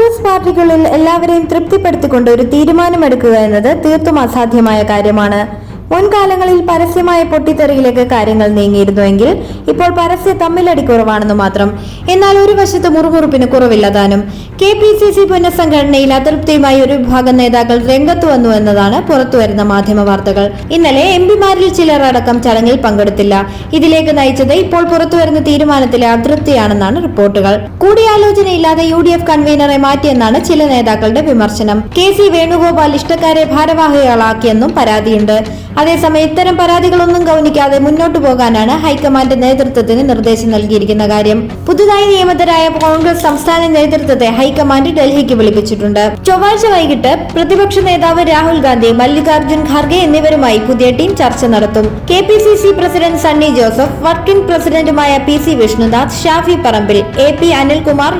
കോൺഗ്രസ് പാർട്ടിക്കുള്ളിൽ എല്ലാവരെയും തൃപ്തിപ്പെടുത്തിക്കൊണ്ട് ഒരു തീരുമാനമെടുക്കുക എന്നത് തീർത്തും അസാധ്യമായ കാര്യമാണ്. മുൻകാലങ്ങളിൽ പരസ്യമായ പൊട്ടിത്തെറിയിലേക്ക് കാര്യങ്ങൾ നീങ്ങിയിരുന്നുവെങ്കിൽ ഇപ്പോൾ പരസ്യ തമ്മിലടി കുറവാണെന്ന് മാത്രം. എന്നാൽ ഒരു വശത്ത് മുറുമുറുപ്പിന് കുറവില്ലതാനും കെ പി സി സി പുനഃസംഘടനയിൽ അതൃപ്തിയുമായി ഒരു വിഭാഗം നേതാക്കൾ രംഗത്ത് വന്നു എന്നതാണ് പുറത്തുവരുന്ന മാധ്യമ വാർത്തകൾ. ഇന്നലെ എം പിമാരിൽ ചിലർ അടക്കം ചടങ്ങിൽ പങ്കെടുത്തില്ല. ഇതിലേക്ക് നയിച്ചത് ഇപ്പോൾ പുറത്തുവരുന്ന തീരുമാനത്തിലെ അതൃപ്തിയാണെന്നാണ് റിപ്പോർട്ടുകൾ. കൂടിയാലോചനയില്ലാതെ യു ഡി എഫ് കൺവീനറെ മാറ്റിയെന്നാണ് ചില നേതാക്കളുടെ വിമർശനം. കെ സി വേണുഗോപാൽ ഇഷ്ടക്കാരെ ഭാരവാഹികളാക്കിയെന്നും പരാതിയുണ്ട്. അതേസമയം ഇത്തരം പരാതികളൊന്നും ഗൗനിക്കാതെ മുന്നോട്ടു പോകാനാണ് ഹൈക്കമാൻഡ് നേതൃത്വത്തിന് നിർദ്ദേശം നൽകിയിരിക്കുന്ന കാര്യം. പുതുതായി നിയമിതരായ കോൺഗ്രസ് സംസ്ഥാന നേതൃത്വത്തെ ഹൈക്കമാൻഡ് ഡൽഹിക്ക് വിളിപ്പിച്ചിട്ടുണ്ട്. ചൊവ്വാഴ്ച വൈകിട്ട് പ്രതിപക്ഷ നേതാവ് രാഹുൽ ഗാന്ധി മല്ലികാർജുൻ ഖാർഗെ എന്നിവരുമായി പുതിയ ടീം ചർച്ച നടത്തും. K P C C president Sunny Joseph working പ്രസിഡന്റുമായ P C Vishnunath Shafi Parambil A P Anilkumar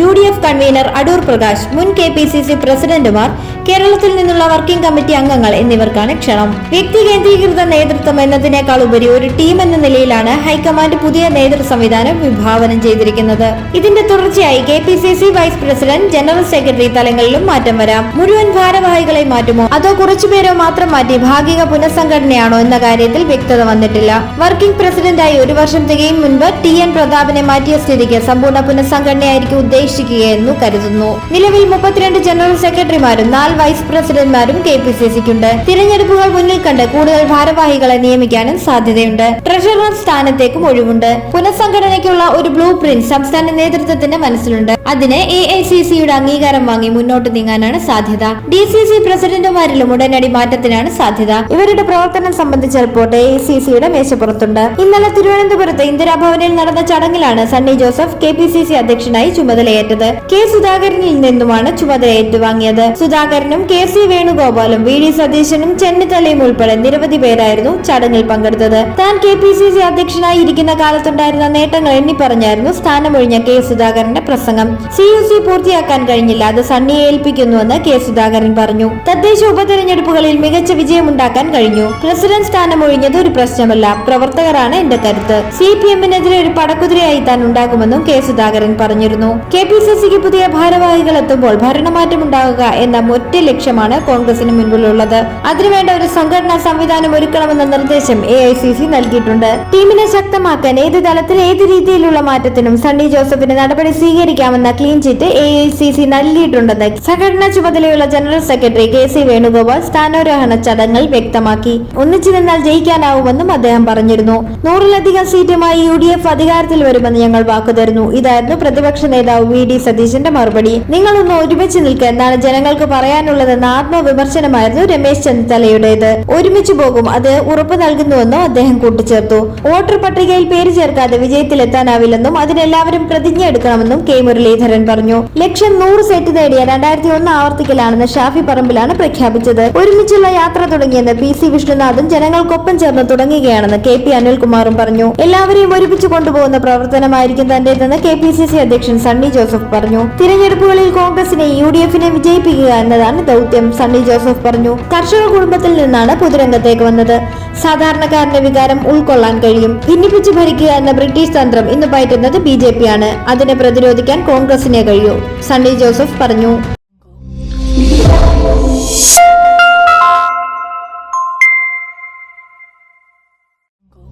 U D F convener Adoor Prakash മുൻ കെ പി സി സി പ്രസിഡന്റുമാർ കേരളത്തിൽ നിന്നുള്ള വർക്കിംഗ് കമ്മിറ്റി അംഗങ്ങൾ എന്നിവർക്കാണ് ക്ഷണം. വ്യക്തി കേന്ദ്രീകൃത നേതൃത്വം എന്നതിനേക്കാൾ ഉപരി ഒരു ടീം എന്ന നിലയിലാണ് ഹൈക്കമാൻഡ് പുതിയ നേതൃ സംവിധാനം വിഭാവനം ചെയ്തിരിക്കുന്നത്. ഇതിന്റെ തുടർച്ചയായി K P C C vice president general secretary തലങ്ങളിലും മാറ്റം വരാം. മുഴുവൻ ഭാരവാഹികളെ മാറ്റുമോ? അതോ കുറച്ചുപേരോ മാത്രം മാറ്റി ഭാഗിക പുനഃസംഘടനയാണോ എന്ന കാര്യത്തിൽ വ്യക്തത വന്നിട്ടില്ല. വർക്കിംഗ് പ്രസിഡന്റായി ഒരു വർഷം തികയും മുൻപ് ടി എൻ പ്രതാപിനെ മാറ്റിയ സ്ഥിതിക്ക് സമ്പൂർണ പുനഃസംഘടനയായിരിക്കും ഉദ്ദേശിക്കുകയെന്നു കരുതുന്നു. നിലവിൽ മുപ്പത്തിരണ്ട് ജനറൽ സെക്രട്ടറിമാരും നാല് വൈസ് പ്രസിഡന്റ്മാരും കെ പി സി സിക്കുണ്ട്. തിരഞ്ഞെടുപ്പുകൾ മുന്നിൽ കണ്ട് കൂടുതൽ ഭാരവാഹികളെ നിയമിക്കാനും സാധ്യതയുണ്ട്. ട്രഷറർ സ്ഥാനത്തേക്കും ഒഴിവുണ്ട്. പുനഃസംഘടനയ്ക്കുള്ള ഒരു ബ്ലൂ പ്രിന്റ് സംസ്ഥാന നേതൃത്വത്തിന്റെ മനസ്സിലുണ്ട്. അതിന് എ ഐ സി സിയുടെ അംഗീകാരം വാങ്ങി മുന്നോട്ട് നീങ്ങാനാണ് സാധ്യത. ഡി സി സി പ്രസിഡന്റുമാരിലും ഉടനടി മാറ്റത്തിനാണ് സാധ്യത. ഇവരുടെ പ്രവർത്തനം സംബന്ധിച്ച റിപ്പോർട്ട് എ ഐ സി സിയുടെ മേശപ്പുറത്തുണ്ട്. ഇന്നലെ തിരുവനന്തപുരത്ത് ഇന്ദിരാഭവനിൽ നടന്ന ചടങ്ങിലാണ് Sunny Joseph K P C C അധ്യക്ഷനായി ചുമതലയേറ്റത്. കെ സുധാകരനിൽ നിന്നുമാണ് ചുമതല ഏറ്റുവാങ്ങിയത്. സുധാകരനും കെ സി വേണുഗോപാലും വി ഡി സതീശനും ചെന്നിത്തലയും ഉൾപ്പെടെ നിരവധി പേരായിരുന്നു ചടങ്ങിൽ പങ്കെടുത്തത്. താൻ കെ പി സി സി അധ്യക്ഷനായി ഇരിക്കുന്ന കാലത്തുണ്ടായിരുന്ന നേട്ടങ്ങൾ എണ്ണി പറഞ്ഞായിരുന്നു സ്ഥാനമൊഴിഞ്ഞ കെ സുധാകരന്റെ പ്രസംഗം. സി യു സി പൂർത്തിയാക്കാൻ കഴിഞ്ഞില്ല അത് സണ്ണിയെ ഏൽപ്പിക്കുന്നുവെന്ന് കെ സുധാകരൻ പറഞ്ഞു. തദ്ദേശ ഉപതെരഞ്ഞെടുപ്പുകളിൽ മികച്ച വിജയമുണ്ടാക്കാൻ കഴിഞ്ഞു. പ്രസിഡന്റ് സ്ഥാനം ഒഴിഞ്ഞത് ഒരു പ്രശ്നമല്ല പ്രവർത്തകരാണ് എന്റെ കരുത്ത്. സി പി എമ്മിനെതിരെ ഒരു പടക്കുതിരയായി താൻ ഉണ്ടാകുമെന്നും കെ സുധാകരൻ പറഞ്ഞിരുന്നു. കെ പി സി സിക്ക് പുതിയ ഭാരവാഹികൾ എത്തുമ്പോൾ ഭരണമാറ്റമുണ്ടാകുക എന്ന ഒറ്റ ലക്ഷ്യമാണ് കോൺഗ്രസിന് മുൻപിലുള്ളത്. അതിനുവേണ്ട ഒരു സംഘടനാ സംവിധാനം ഒരുക്കണമെന്ന നിർദ്ദേശം എ ഐ സി സി നൽകിയിട്ടുണ്ട്. ടീമിനെ ശക്തമാക്കാൻ ഏത് തലത്തിൽ ഏത് രീതിയിലുള്ള മാറ്റത്തിനും സണ്ണി ജോസഫിന് നടപടി സ്വീകരിക്കാമെന്ന clean chit A I C C നൽകിയിട്ടുണ്ടെന്ന് സംഘടനാ ചുമതലയുള്ള general secretary K C Venugopal സ്ഥാനാരോഹണ ചടങ്ങിൽ വ്യക്തമാക്കി. ഒന്നിച്ചു നിന്നാൽ ജയിക്കാനാവുമെന്നും അദ്ദേഹം പറഞ്ഞിരുന്നു. നൂറിലധികം സീറ്റുമായി യു ഡി എഫ് അധികാരത്തിൽ വരുമെന്ന് ഞങ്ങൾ വാക്കുതരുന്നു ഇതായിരുന്നു പ്രതിപക്ഷ നേതാവ് വി ഡി സതീശന്റെ മറുപടി. നിങ്ങളൊന്ന് ഒരുമിച്ച് നിൽക്കുക എന്നാണ് ജനങ്ങൾക്ക് പറയാനുള്ളതെന്ന ആത്മവിമർശനമായിരുന്നു രമേശ് ചെന്നിത്തലയുടേത്. ഒരുമിച്ച് പോകും അത് ഉറപ്പു നൽകുന്നുവെന്നും അദ്ദേഹം കൂട്ടിച്ചേർത്തു. വോട്ടർ പട്ടികയിൽ പേര് ചേർക്കാതെ വിജയത്തിലെത്താനാവില്ലെന്നും അതിനെല്ലാവരും പ്രതിജ്ഞ എടുക്കണമെന്നും കെ മുരളീധരൻ പറഞ്ഞു. ലക്ഷ്യം നൂറ് സെറ്റ് നേടിയ രണ്ടായിരത്തി ഒന്ന് ആവർത്തിക്കലാണെന്ന് ഷാഫി പറമ്പിലാണ് പ്രഖ്യാപിച്ചത്. ഒരുമിച്ചുള്ള യാത്ര തുടങ്ങിയെന്ന് പി സി വിഷ്ണുനാഥും ജനങ്ങൾക്കൊപ്പം ചേർന്ന് തുടങ്ങുകയാണെന്ന് കെ പി അനിൽകുമാറും പറഞ്ഞു. എല്ലാവരെയും ഒരുമിച്ച് കൊണ്ടുപോകുന്ന പ്രവർത്തനമായിരിക്കും തന്റേതെന്ന് കെ പി സി സി അധ്യക്ഷൻ സണ്ണി ജോസഫ് പറഞ്ഞു. തിരഞ്ഞെടുപ്പുകളിൽ കോൺഗ്രസിനെ യു ഡി എഫിനെ വിജയിപ്പിക്കുക എന്നതാണ് ദൗത്യം സണ്ണി ജോസഫ് പറഞ്ഞു. കർഷക കുടുംബത്തിൽ നിന്നാണ് പൊതുരംഗത്തേക്ക് വന്നത്. സാധാരണക്കാരന്റെ വികാരം ഉൾക്കൊള്ളാൻ കഴിയും. ഭിന്നിപ്പിച്ച് ഭരിക്കുക എന്ന ബ്രിട്ടീഷ് തന്ത്രം ഇന്ന് പയറ്റുന്നത് ബി ജെ പി ആണ് അതിനെ പ്രതിരോധിക്കാൻ കോൺഗ്രസിനെ കഴിയൂ സണ്ണി ജോസഫ് പറഞ്ഞു.